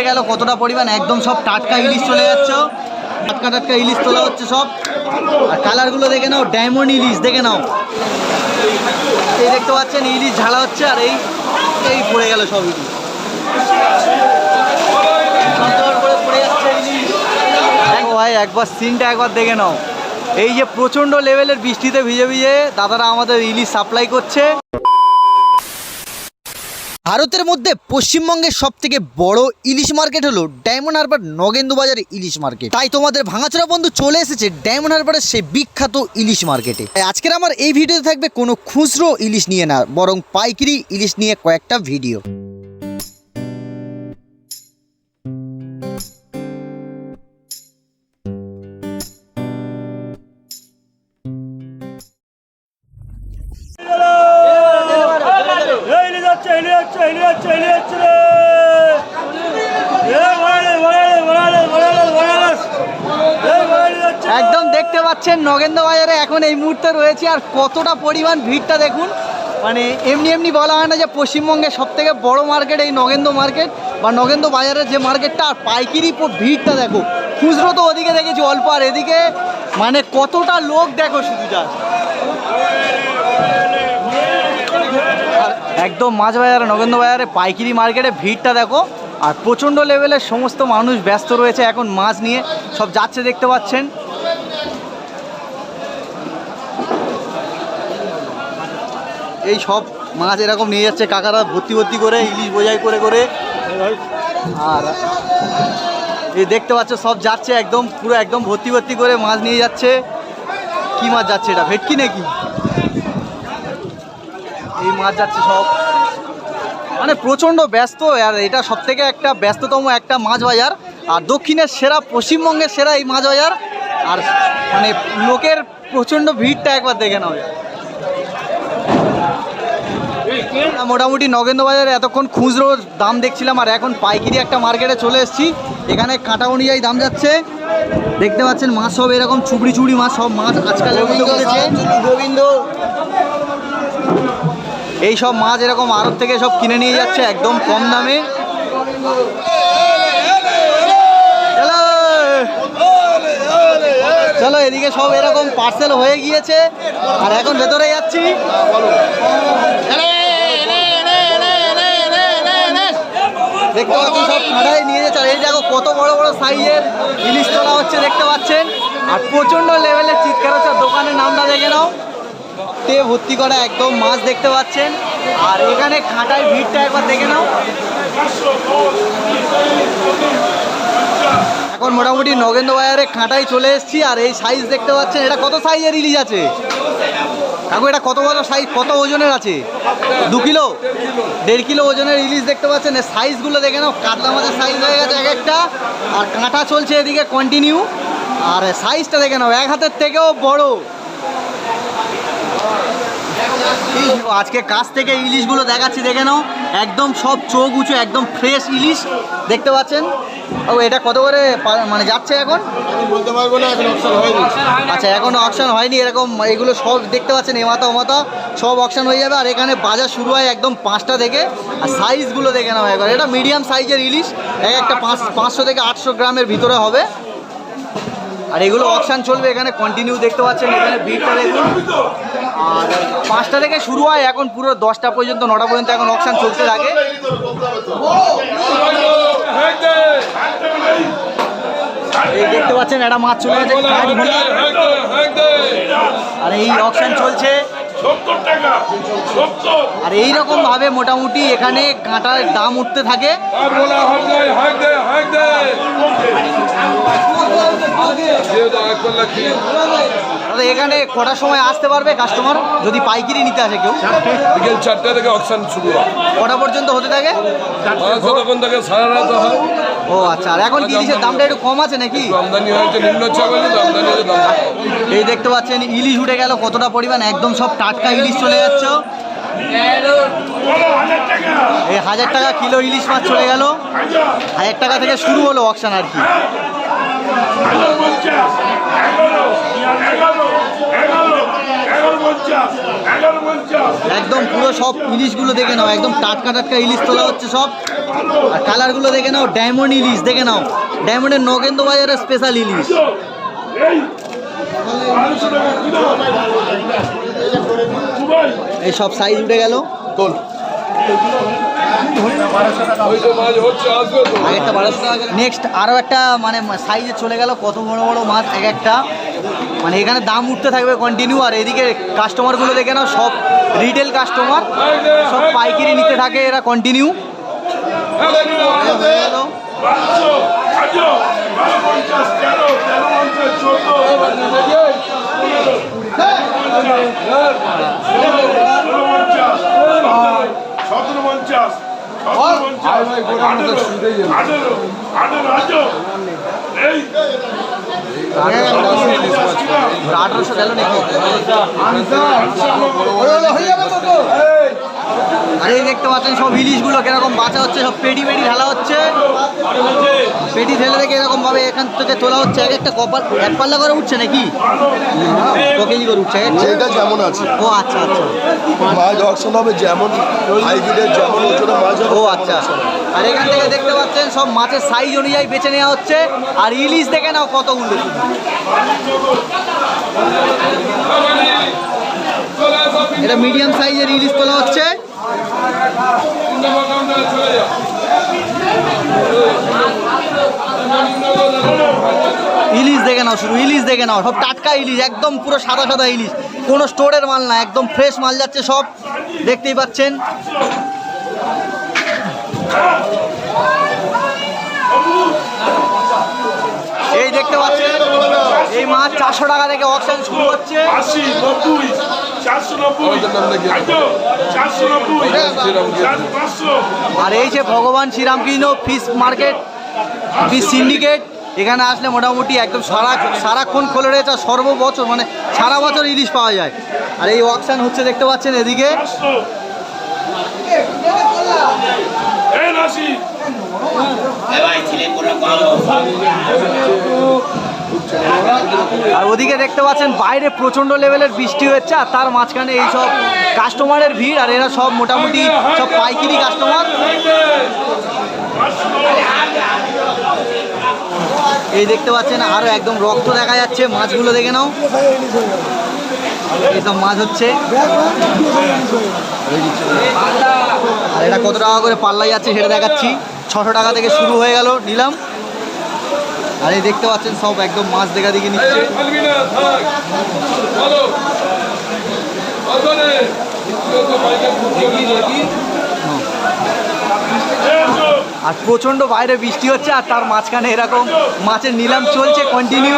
উঠে গেল, কতটা পরিমাণ? একদম সব টাটকা ইলিশ চলে যাচ্ছে। টাটকা টাটকা ইলিশ তোলা হচ্ছে সব। আর কালারগুলো দেখে নাও, ডায়মন্ড ইলিশ, দেখে নাও। এই দেখতে পাচ্ছেন, ইলিশ ঝালা হচ্ছে আর এই এই পড়ে গেল সব ইলিশ। ভাই, একবার সিনটা একবার দেখে নাও। এই যে প্রচণ্ড লেভেলের বৃষ্টিতে ভিজে ভিজে দাদারা আমাদের ইলিশ সাপ্লাই করছে। ভারতের মধ্যে পশ্চিমবঙ্গের সব থেকে বড় ইলিশ মার্কেট হলো ডায়মন্ড হারবার নগেন্দু বাজারে ইলিশ মার্কেট। তাই তোমাদের ভাঙাচোরা বন্ধু চলে এসেছে ডায়মন্ড হারবারের সেই বিখ্যাত ইলিশ মার্কেটে। আজকের আমার এই ভিডিওতে থাকবে কোনো খুচরো ইলিশ নিয়ে না, বরং পাইকারি ইলিশ নিয়ে কয়েকটা ভিডিও। একদম দেখতে পাচ্ছেন নগেন্দ্র বাজারে এখন এই মুহূর্তে রয়েছে আর কতটা পরিমাণ ভিড়টা দেখুন। মানে এমনি এমনি বলা হয় না যে পশ্চিমবঙ্গের সব থেকে বড় মার্কেট এই নগেন্দ্র মার্কেট বা নগেন্দ্র বাজারের যে মার্কেটটা আর পাইকিরি ভিড়টা দেখো। খুচরো তো ওদিকে দেখেছি অল্প, আর এদিকে মানে কতটা লোক দেখো শুধু যা। একদম মাছ বাজারে, নগেন্দ্র বাজারে, পাইকারি মার্কেটে ভিড়টা দেখো। আর প্রচণ্ড লেভেলের সমস্ত মানুষ ব্যস্ত রয়েছে এখন মাছ নিয়ে। সব যাচ্ছে দেখতে পাচ্ছেন। এই সব মাছ এরকম নিয়ে যাচ্ছে কাকারা, ভর্তি ভর্তি করে, ইলিশ বোঝাই করে করে। আর এই দেখতে পাচ্ছ, সব যাচ্ছে একদম, পুরো একদম ভর্তি ভর্তি করে মাছ নিয়ে যাচ্ছে। কি মাছ যাচ্ছে এটা? ভেটকি নাকি? মাছ যাচ্ছে সব। মানে প্রচণ্ড ব্যস্ত আর এটা সব থেকে একটা ব্যস্ততম একটা মাছ বাজার। আর দক্ষিণের সেরা পশ্চিমবঙ্গের সেরা এই মাছ বাজার। আর মানে লোকের প্রচণ্ড ভিড়টা একবার দেখে নাও। মোটামুটি নগেন্দ্র বাজারে এতক্ষণ খুচরো দাম দেখছিলাম আর এখন পাইকারি একটা মার্কেটে চলে এসেছি। এখানে কাঁটা অনুযায়ী দাম যাচ্ছে। দেখতে পাচ্ছেন মাছ সব এরকম চুবড়ি চুবড়ি মাছ সব মাছ আজকাল গোবিন্দ এই সব মাছ এরকম আড়ত থেকে সব কিনে নিয়ে যাচ্ছে একদম কম দামে। চলো। এদিকে সব এরকম পার্সেল হয়ে গিয়েছে। আর এখন ভেতরে যাচ্ছি। দেখতে পাচ্ছেন সব খাড়াই নিয়ে যাচ্ছে। এই দেখো কত বড় বড় সাইজের ইলিশ তোলা হচ্ছে, দেখতে পাচ্ছেন। আর প্রচণ্ড লেভেলের চিৎকার হচ্ছে। দোকানের নামটা দেখে নাও। টে ভর্তি করা একদম মাছ দেখতে পাচ্ছেন। আর এখানে খাঁটায় ভিড়টা একবার দেখে নাও। এখন মোটামুটি নগেন্দ্র বাজারে খাঁটাই চলে এসেছি, আর এই সাইজ দেখতে পাচ্ছেন, এটা কত সাইজের ইলিশ আছে? কাকু, এটা কত বড় সাইজ কত ওজনের আছে? দু কিলো? দেড় কিলো ওজনের ইলিশ দেখতে পাচ্ছেন সাইজগুলো দেখে নাও, কাতলা মাছের সাইজ হয়ে গেছে এক একটা, আর কাঁটা চলছে এদিকে কন্টিনিউ আর সাইজটা দেখে নাও, এক হাতের থেকেও বড়। আজকে কাছ থেকে ইলিশগুলো দেখাচ্ছি দেখে নাও। একদম সব চোখ উঁচু একদম ফ্রেশ ইলিশ। দেখতে পাচ্ছেন? ও এটা কত করে মানে যাচ্ছে এখন? বলতে পারব না এখন অপশন হয়নি। আচ্ছা এখনও অকশন হয়নি এরকম এগুলো সব দেখতে পাচ্ছেন এমাতা ওমাতা সব অকশন হয়ে যাবে। আর এখানে বাজার শুরু হয় একদম পাঁচটা থেকে। আর সাইজগুলো দেখে নাও একবার। এটা মিডিয়াম সাইজের ইলিশ। এক একটা পাঁচ পাঁচশো থেকে আটশো গ্রামের ভিতরে হবে। আর এগুলো অকশান চলবে এখানে। কন্টিনিউ দেখতে পাচ্ছেন এখানে ভিড়টা দেখুন। আর পাঁচটা থেকে শুরু হয়, এখন পুরো দশটা পর্যন্ত, নটা পর্যন্ত এখন অকশান চলতে থাকে। দেখতে পাচ্ছেন, একটা মাছ চলে গেছে আর এই অকশন চলছে। আর এইরকম ভাবে মোটামুটি এখানে কাঁটার দাম উঠতে থাকে। দাদা এখানে কটার সময় আসতে পারবে কাস্টমার যদি পাইকারি নিতে আসে কেউ? বিকেল চারটা থেকে অকশন শুরু হয়। কটা পর্যন্ত হতে থাকে? তখন থেকে সারা রাত হয়। ও আচ্ছা। আর এখন ইলিশের দামটা একটু কম আছে নাকি? আমদানি হয়েছে নিম্ন এই দেখতে পাচ্ছেন ইলিশ উঠে গেল কতটা পরিমাণ? একদম সব টাটকা ইলিশ চলে যাচ্ছে। এই হাজার টাকা কিলো ইলিশ মাছ চলে গেল। হাজার টাকা থেকে শুরু হলো অকশন আর কি। এগারো এগারো এগারো পঞ্চাশ এগারো পঞ্চাশ একদম পুরো সব ইলিশগুলো দেখে নাও, একদম টাটকা টাটকা ইলিশ তোলা হচ্ছে সব। আর কালারগুলো দেখে নাও ডায়মন্ড ইলিশ, দেখে নাও। ডায়মন্ডের নগেন্দ্র বাজারের স্পেশাল ইলিশ। এই সব সাইজ উঠে গেল। তোল। নেক্সট আরও একটা মানে সাইজে চলে গেল, কত বড় বড় মাছ, এক একটা। মানে এখানে দাম উঠতে থাকবে কন্টিনিউ আর এদিকে কাস্টমারগুলো দেখে না সব রিটেল কাস্টমার সব পাইকারি নিতে থাকে, এরা কন্টিনিউ আজো বারো পঞ্চাশ তেরো তেরো পঞ্চাশ চোদ্দ ষোলো পঞ্চাশ সতেরো পঞ্চাশ সতেরো গেল নাকি? হয়ে যাবে আজো আরে এই দেখতে পাচ্ছেন সব ইলিশগুলো কীরকম বাঁচা হচ্ছে সব পেটি পেটি ঢালা হচ্ছে। পেটি ঢেলে দেখে এরকম ভাবে এখান থেকে তোলা হচ্ছে এক একটা কপাল এক পাল্লা করে উঠছে নাকি? ক কেজি করে উঠছে? যেটা যেমন আছে। ও আচ্ছা আচ্ছা। মাছ অকশন হবে যেমন হাইব্রিডের যেমন ওজনে মাছ ও আচ্ছা। আর এখান থেকে দেখতে পাচ্ছেন সব মাছের সাইজ অনুযায়ী বেছে নেওয়া হচ্ছে। আর ইলিশ দেখে নাও কতগুলো এটা মিডিয়াম সাইজের ইলিশ তোলা হচ্ছে। ইলিশ দেখে নাও শুধু, ইলিশ দেখে নাও। সব টাটকা ইলিশ, একদম পুরো সাদা সাদা ইলিশ। কোনো স্টোরের মাল না, একদম ফ্রেশ মাল যাচ্ছে সব। দেখতেই পাচ্ছেন। এই দেখতে পাচ্ছেন, এই মাছ চারশো টাকা থেকে অকশন শুরু হচ্ছে। আর এই যে ভগবান Sriramakrishna fish market fish syndicate এখানে আসলে মোটামুটি একদম সারা সারাক্ষণ খোলে রয়েছে আর সর্ববছর মানে সারা বছর ইলিশ পাওয়া যায়। আর এই অকশান হচ্ছে দেখতে পাচ্ছেন এদিকে। নাসি আর ওদিকে দেখতে পাচ্ছেন, বাইরে প্রচণ্ড লেভেলের বৃষ্টি হচ্ছে আর তার মাঝখানে এই সব কাস্টমারের ভিড় আর এরা সব মোটামুটি সব পাইকারি কাস্টমার এই দেখতে পাচ্ছেন আরও একদম রক্ত দেখা যাচ্ছে, মাছগুলো দেখে নাও। এইসব মাছ হচ্ছে। আর এটা কত টাকা করে পাল্লাই যাচ্ছে সেটা দেখাচ্ছি। ছশো টাকা থেকে শুরু হয়ে গেল, নিলাম। আর এই দেখতে পাচ্ছেন সব একদম মাছ দেখা দেখে নিচ্ছে। রে আর প্রচণ্ড বাইরে বৃষ্টি হচ্ছে আর তার মাঝখানে এরকম মাছের নিলাম চলছে কন্টিনিউ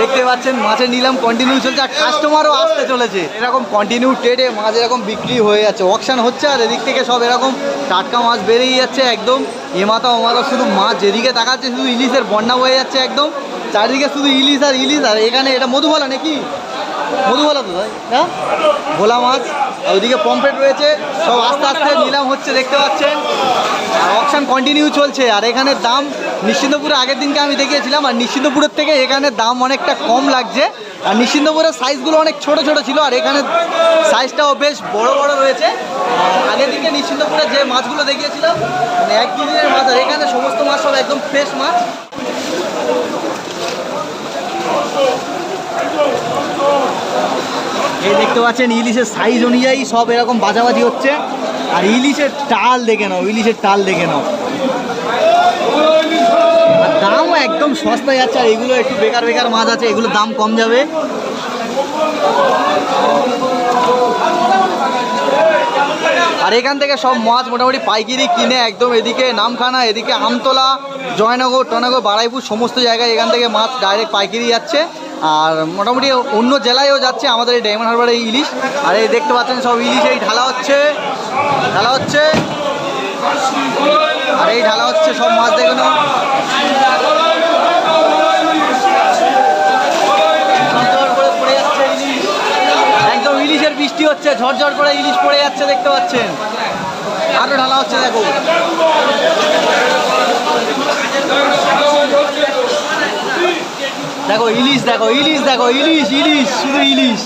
দেখতে পাচ্ছেন মাছের নিলাম কন্টিনিউ চলছে আর কাস্টমারও আসতে চলেছে। এরকম কন্টিনিউ ট্রেডে মাছ এরকম বিক্রি হয়ে যাচ্ছে। অকশান হচ্ছে আর এদিক থেকে সব এরকম টাটকা মাছ বেরিয়ে যাচ্ছে একদম। এমাতা ওমাতা শুধু মাছ যেদিকে তাকাচ্ছে শুধু ইলিশের বন্যা হয়ে যাচ্ছে একদম। চারিদিকে শুধু ইলিশ আর ইলিশ, আর এখানে এটা মধুবালা নাকি? মধুবালা তো তাই, না? ভোলা মাছ, আর ওইদিকে পম্পেট রয়েছে, সব আস্তে আস্তে নিলাম হচ্ছে, দেখতে পাচ্ছেন। আর অকশান কন্টিনিউ চলছে, আর এখানে দাম নিশ্চিন্তপুরে আগের দিনকে আমি দেখিয়েছিলাম, আর নিশ্চিন্তপুরের থেকে এখানে দাম অনেকটা কম লাগছে। আর নিশ্চিন্তপুরের সাইজগুলো অনেক ছোট ছোট ছিল, আর এখানে সাইজটাও বেশ বড় বড় রয়েছে। আগের দিনকে নিশ্চিন্তপুরে যে মাছগুলো দেখিয়েছিলাম মানে এক কেজির মাছ, আর এখানে সমস্ত মাছ সব একদম ফ্রেশ মাছ। এই দেখতে পাচ্ছেন, ইলিশের সাইজ অনুযায়ী সব এরকম বাজাবাজি হচ্ছে। আর ইলিশের টাল দেখে নাও, ইলিশের টাল দেখে নাও আর দামও একদম সস্তায় যাচ্ছে আর এগুলো একটু বেকার বেকার মাছ আছে, এগুলোর দাম কম যাবে। আর এখান থেকে সব মাছ মোটামুটি পাইকিরি কিনে একদম এদিকে নামখানা, এদিকে আমতলা, জয়নগর টনগর বারাইপুর, সমস্ত জায়গায় এখান থেকে মাছ ডাইরেক্ট পাইকিরি যাচ্ছে। আর মোটামুটি অন্য জেলায়ও যাচ্ছে, আমাদের এই ডায়মন্ড হারবার এই ইলিশ। আর এই দেখতে পাচ্ছেন সব ইলিশ, এই ঢালা হচ্ছে ঢালা হচ্ছে। আর এই ঢালা হচ্ছে সব মাছ দেখে নাও ঝরঝর করে পড়ে যাচ্ছে ইলিশ একদম ইলিশের বৃষ্টি হচ্ছে, ঝরঝর করে ইলিশ পড়ে যাচ্ছে, দেখতে পাচ্ছেন। আরও ঢালা হচ্ছে, দেখো। দেখো, ইলিশ দেখো ইলিশ দেখো, ইলিশ ইলিশ, শুধু ইলিশ।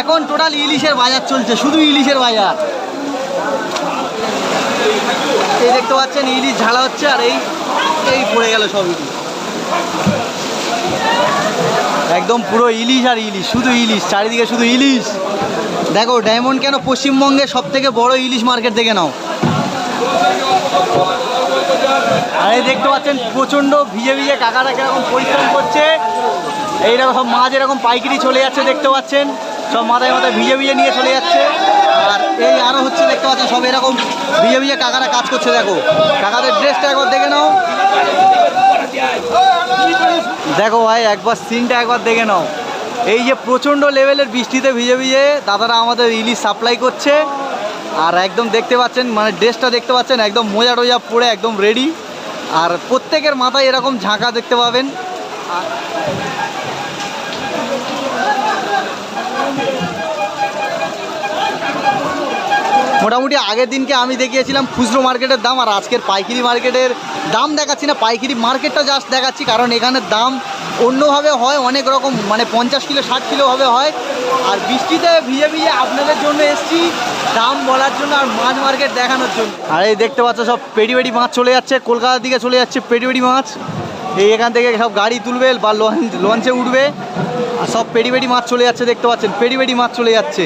এখন টোটাল ইলিশের বাজার চলছে, শুধু ইলিশের বাজার। এই দেখতে পাচ্ছেন, ইলিশ ঝালা হচ্ছে, আর এই এই পড়ে গেল সব ইলিশ। একদম পুরো ইলিশ আর ইলিশ, শুধু ইলিশ, চারিদিকে শুধু ইলিশ। দেখো ডায়মন্ড কেন পশ্চিমবঙ্গের সব থেকে বড় ইলিশ মার্কেট দেখে নাও। আর দেখতে পাচ্ছেন, প্রচণ্ড ভিজে ভিজে কাকারা কীরকম পরিশ্রম করছে। এইরকম সব মাছ এরকম পাইকারি চলে যাচ্ছে, দেখতে পাচ্ছেন। সব মাথায় মাথায় ভিজে ভিজে নিয়ে চলে যাচ্ছে। আর এই আরও হচ্ছে, দেখতে পাচ্ছেন, সব এরকম ভিজে ভিজে কাকারা কাজ করছে, দেখো। কাকাদের ড্রেসটা একবার দেখে নাও। দেখো ভাই, একবার সিনটা একবার দেখে নাও। এই যে প্রচণ্ড লেভেলের বৃষ্টিতে ভিজে ভিজে দাদারা আমাদের ইলিশ সাপ্লাই করছে। আর একদম দেখতে পাচ্ছেন মানে ড্রেসটা দেখতে পাচ্ছেন, একদম মোজা টোজা পরে একদম রেডি আর প্রত্যেকের মাথায় এরকম ঝাঁকা দেখতে পাবেন। মোটামুটি আগের দিনকে আমি দেখিয়েছিলাম খুচরো মার্কেটের দাম, আর আজকের পাইকারি মার্কেটের দাম দেখাচ্ছি না। পাইকারি মার্কেটটা জাস্ট দেখাচ্ছি, কারণ এখানে দাম অন্যভাবে হয়, অনেক রকম মানে পঞ্চাশ কিলো, ষাট কিলোভাবে হয়। আর বৃষ্টিতে ভিজে ভিজে আপনাদের জন্য এসছি, দাম বলার জন্য আর মাছ মার্কেট দেখানোর জন্য। আর, এই দেখতে পাচ্ছ সব পেটি পেটি মাছ চলে যাচ্ছে, কলকাতার দিকে চলে যাচ্ছে পেটি পেটি মাছ। এই এখান থেকে সব গাড়ি তুলবে, বা লঞ্চ লঞ্চে উঠবে, আর সব পেটি পেটি মাছ চলে যাচ্ছে, দেখতে পাচ্ছেন, পেটি পেটি মাছ চলে যাচ্ছে।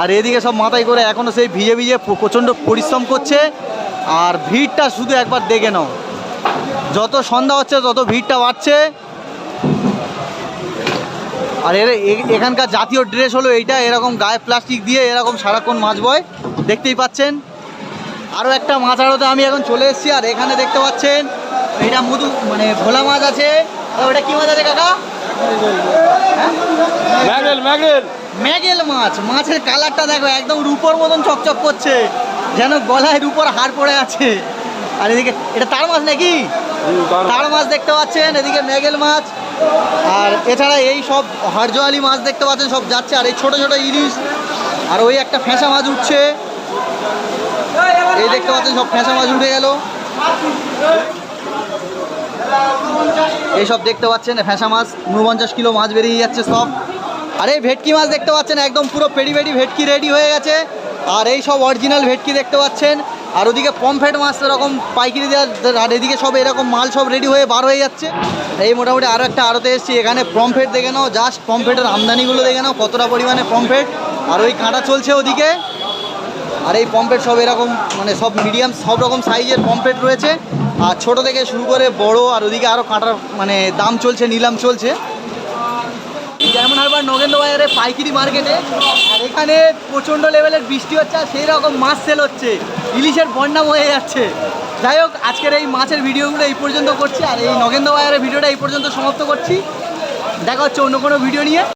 আর এদিকে সব মাথায় করে এখনও সেই ভিজে ভিজে প্রচণ্ড পরিশ্রম করছে, আর ভিড়টা শুধু একবার দেখে নাও। যত সন্ধ্যা হচ্ছে, তত ভিড়টা বাড়ছে। আর এর এখানকার জাতীয় ড্রেস হলো এইটা এরকম গায়ে প্লাস্টিক দিয়ে এরকম সারাক্ষণ মাছ বয় দেখতেই পাচ্ছেন। আরও একটা মাছ আড়তে আমি এখন চলে এসেছি আর এখানে দেখতে পাচ্ছেন এটা মধু মানে ভোলা মাছ আছে। আর ওটা কি মাছ আছে কাকা? ম্যাগেল ম্যাগেল। ম্যাগেল মাছ। মাছের কালারটা দেখো একদম রূপোর মতন চকচক করছে। যেন গলায় রূপোর হার পড়ে আছে। আর এদিকে এটা তার মাছ নাকি? তার মাছ দেখতে পাচ্ছেন এদিকে ম্যাগেল মাছ। আর এছাড়া এই সব হাড়জোয়ালি মাছ দেখতে পাচ্ছেন, সব যাচ্ছে। আর এই ছোট ছোট ইলিশ, আর ওই একটা ফ্যাঁসা মাছ উঠছে। এই দেখতে পাচ্ছেন, সব ফ্যাঁসা মাছ উঠে গেল। এইসব দেখতে পাচ্ছেন ফ্যাঁসা মাছ উনপঞ্চাশ কিলো মাছ বেরিয়ে যাচ্ছে সব। আর এই ভেটকি মাছ দেখতে পাচ্ছেন, একদম পুরো পেডি পেডি ভেটকি রেডি হয়ে গেছে। আর এই সব অরিজিনাল ভেটকি দেখতে পাচ্ছেন। আর ওদিকে পমফ্রেট মাছ এরকম পাইকিরি দেওয়ার আর এদিকে সব এরকম মাল সব রেডি হয়ে বার হয়ে যাচ্ছে। এই মোটামুটি আরও একটা আড়তে এসেছি, এখানে পমফ্রেট দেখে নাও জাস্ট পমফ্রেটের আমদানিগুলো দেখে নাও, কতটা পরিমাণে পমফ্রেট আর ওই কাঁটা চলছে ওদিকে। আর এই পম্পেট সব এরকম মানে সব মিডিয়াম সব রকম সাইজের পম্পেট রয়েছে। আর ছোট থেকে শুরু করে বড়, আর ওদিকে আরও কাঁটার মানে দাম চলছে, নিলাম চলছে। যেমন হারবার নগেন্দ্র বাজারে পাইকারি মার্কেটে আর এখানে প্রচণ্ড লেভেলের বৃষ্টি হচ্ছে, আর সেই রকম মাছ সেল হচ্ছে। ইলিশের বন্যা বয়ে যাচ্ছে। যাই হোক, আজকের এই মাছের ভিডিওগুলো এই পর্যন্ত করছি, আর এই নগেন্দ্র ভাইয়ের ভিডিওটা এই পর্যন্ত সমাপ্ত করছি। দেখা হচ্ছে অন্য কোনো ভিডিও নিয়ে।